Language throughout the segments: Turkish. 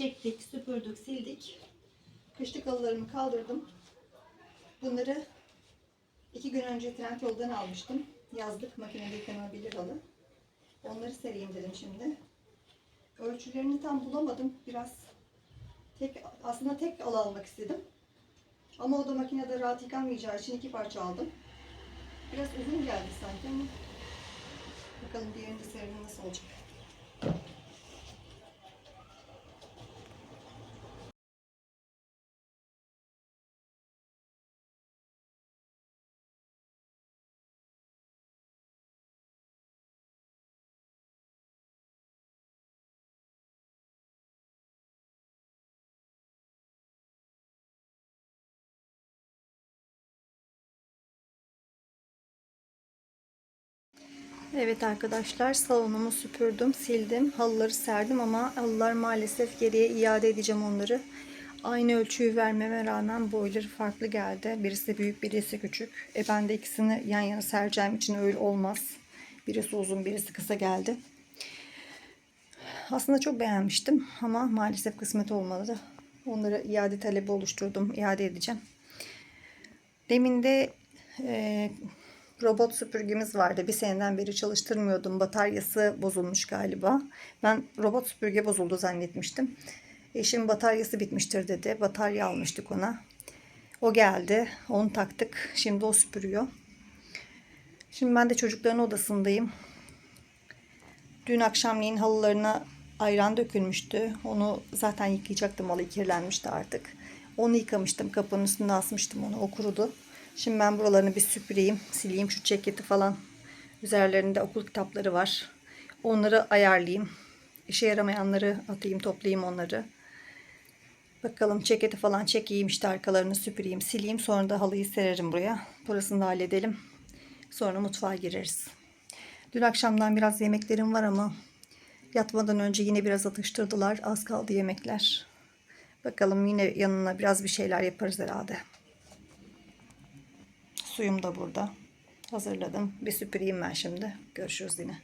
çektik, süpürdük, sildik. Kışlık halılarımı kaldırdım. Bunları iki gün önce Trendyol'dan almıştım. Yazlık makinede yıkanabilir halı. Onları sereyim dedim şimdi. Ölçülerini tam bulamadım. Biraz tek aslında tek halı almak istedim. Ama o da makinede rahat yıkanmayacağı için iki parça aldım. Biraz uzun geldi sanki ama bakalım diğerinde serinin nasıl olacak. Evet arkadaşlar salonumu süpürdüm, sildim, halıları serdim ama halılar maalesef geriye iade edeceğim onları. Aynı ölçüyü vermeme rağmen boyları farklı geldi. Birisi büyük, birisi küçük. E ben de ikisini yan yana sereceğim için öyle olmaz. Birisi uzun, birisi kısa geldi. Aslında çok beğenmiştim ama maalesef kısmet olmadı. Onları iade talebi oluşturdum. iade edeceğim. Demin de e, robot süpürgemiz vardı. Bir seneden beri çalıştırmıyordum. Bataryası bozulmuş galiba. Ben robot süpürge bozuldu zannetmiştim. Eşim bataryası bitmiştir dedi. Batarya almıştık ona. O geldi. Onu taktık. Şimdi o süpürüyor. Şimdi ben de çocukların odasındayım. Dün akşamleyin halılarına ayran dökülmüştü. Onu zaten yıkayacaktım. Halı kirlenmişti artık. Onu yıkamıştım. Kapının üstünde asmıştım onu. O kurudu. Şimdi ben buralarını bir süpüreyim. Sileyim şu ceketi falan. Üzerlerinde okul kitapları var. Onları ayarlayayım. İşe yaramayanları atayım, toplayayım onları. Bakalım ceketi falan çekeyim işte arkalarını süpüreyim, sileyim. Sonra da halıyı sererim buraya. Burasını da halledelim. Sonra mutfağa gireriz. Dün akşamdan biraz yemeklerim var ama yatmadan önce yine biraz atıştırdılar. Az kaldı yemekler. Bakalım yine yanına biraz bir şeyler yaparız herhalde. Suyum da burada. Hazırladım. Bir süpüreyim ben şimdi. Görüşürüz yine.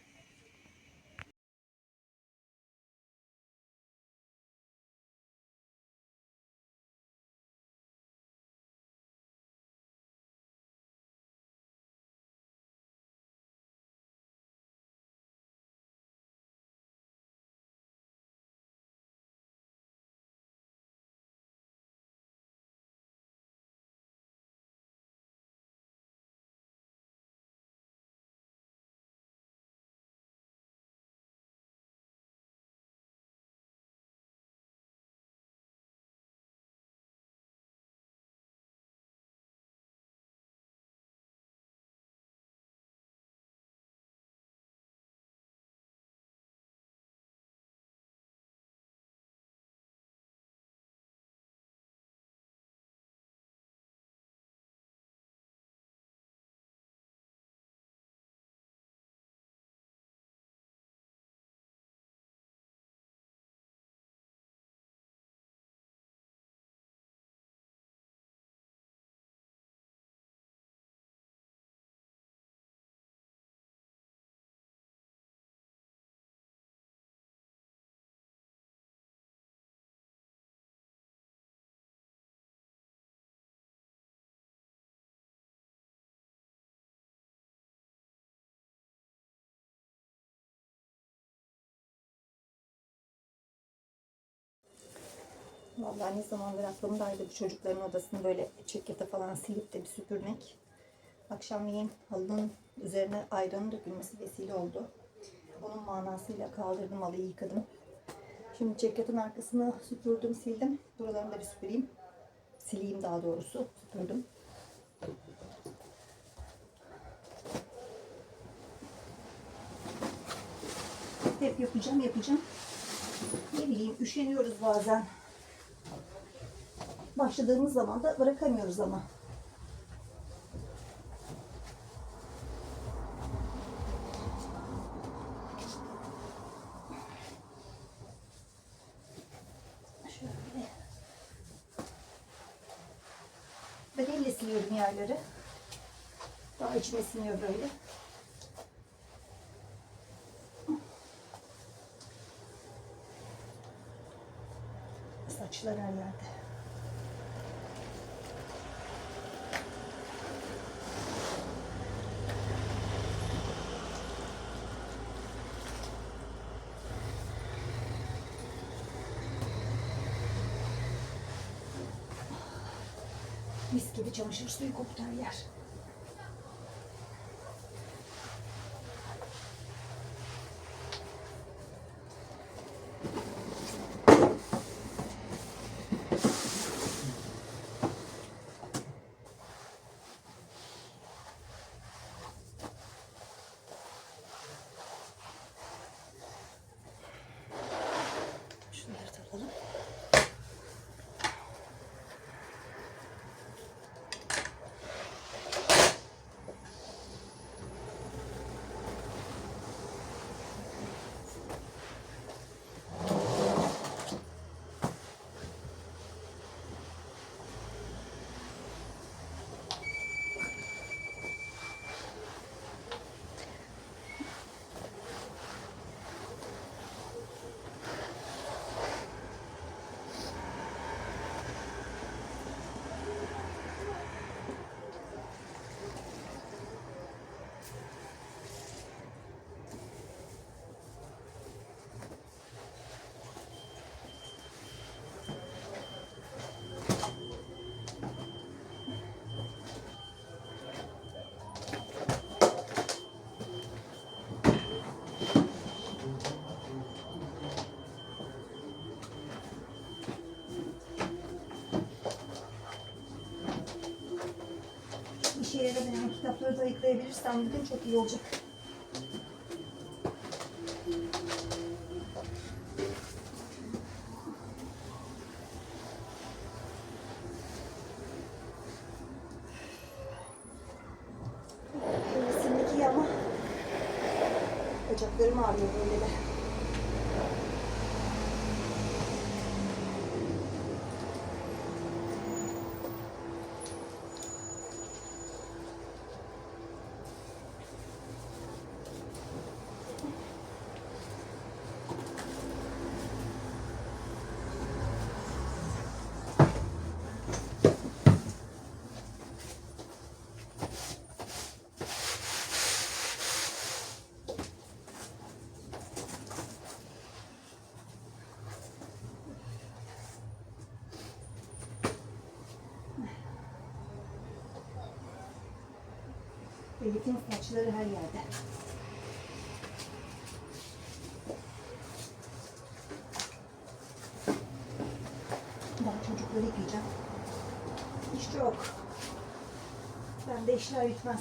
Vallahi ne zamandır aklımdaydı bu çocukların odasını böyle çekyata falan silip de bir süpürmek. Akşamleyin halının üzerine ayranın dökülmesi vesile oldu. Onun manasıyla kaldırdım halıyı yıkadım. Şimdi çekyatın arkasını süpürdüm sildim. Buralarını da bir süpüreyim. Sileyim daha doğrusu. Süpürdüm. Hep yapacağım yapacağım. Ne bileyim üşeniyoruz bazen başladığımız zaman da bırakamıyoruz ama. Şöyle. Ben elle siliyorum yerleri. Daha içine siniyor böyle. saçlar her yerde. Mis gibi çamaşır suyu koktu her yer. İşe yaramayan kitapları da ayıklayabilirsem bugün çok iyi olacak. Hevesindeki iyi ama bacaklarım ağrıyor böyle de. Elif'in saçları her yerde. Ben çocukları yıkayacağım. İş çok. Ben de işler bitmez.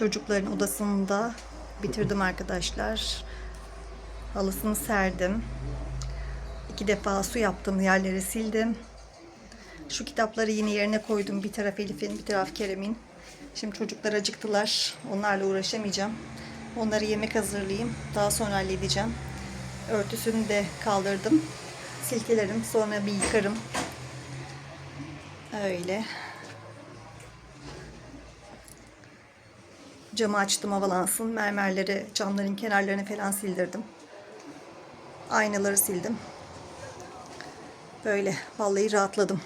Çocukların odasını da bitirdim arkadaşlar. Halısını serdim. İki defa su yaptım, yerleri sildim. Şu kitapları yine yerine koydum. Bir taraf Elif'in, bir taraf Kerem'in. Şimdi çocuklar acıktılar. Onlarla uğraşamayacağım. Onları yemek hazırlayayım. Daha sonra halledeceğim. Örtüsünü de kaldırdım. Silkelerim. Sonra bir yıkarım. Öyle. Camı açtım havalansın. Mermerleri, camların kenarlarını falan sildirdim. Aynaları sildim. Böyle vallahi rahatladım.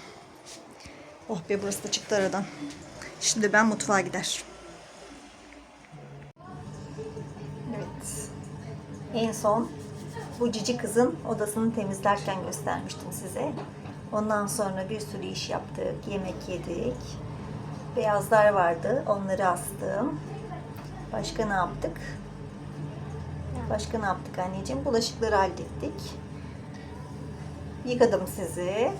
Oh be burası da çıktı aradan. Şimdi ben mutfağa gider. Evet. En son bu cici kızın odasını temizlerken göstermiştim size. Ondan sonra bir sürü iş yaptık. Yemek yedik. Beyazlar vardı. Onları astım. Başka ne yaptık? Başka ne yaptık anneciğim? Bulaşıkları hallettik. Yıkadım sizi.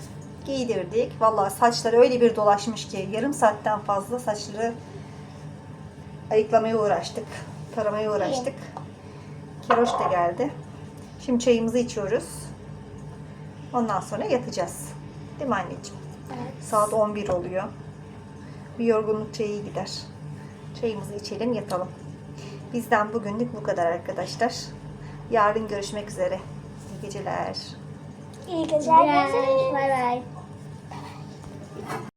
Giydirdik. Vallahi saçlar öyle bir dolaşmış ki yarım saatten fazla saçları ayıklamaya uğraştık. Taramaya uğraştık. Keroş da geldi. Şimdi çayımızı içiyoruz. Ondan sonra yatacağız. Değil mi anneciğim? Evet. Saat 11 oluyor. Bir yorgunluk çayı gider. Çayımızı içelim yatalım. Bizden bugünlük bu kadar arkadaşlar. Yarın görüşmek üzere. İyi geceler. İyi geceler. Bay bay.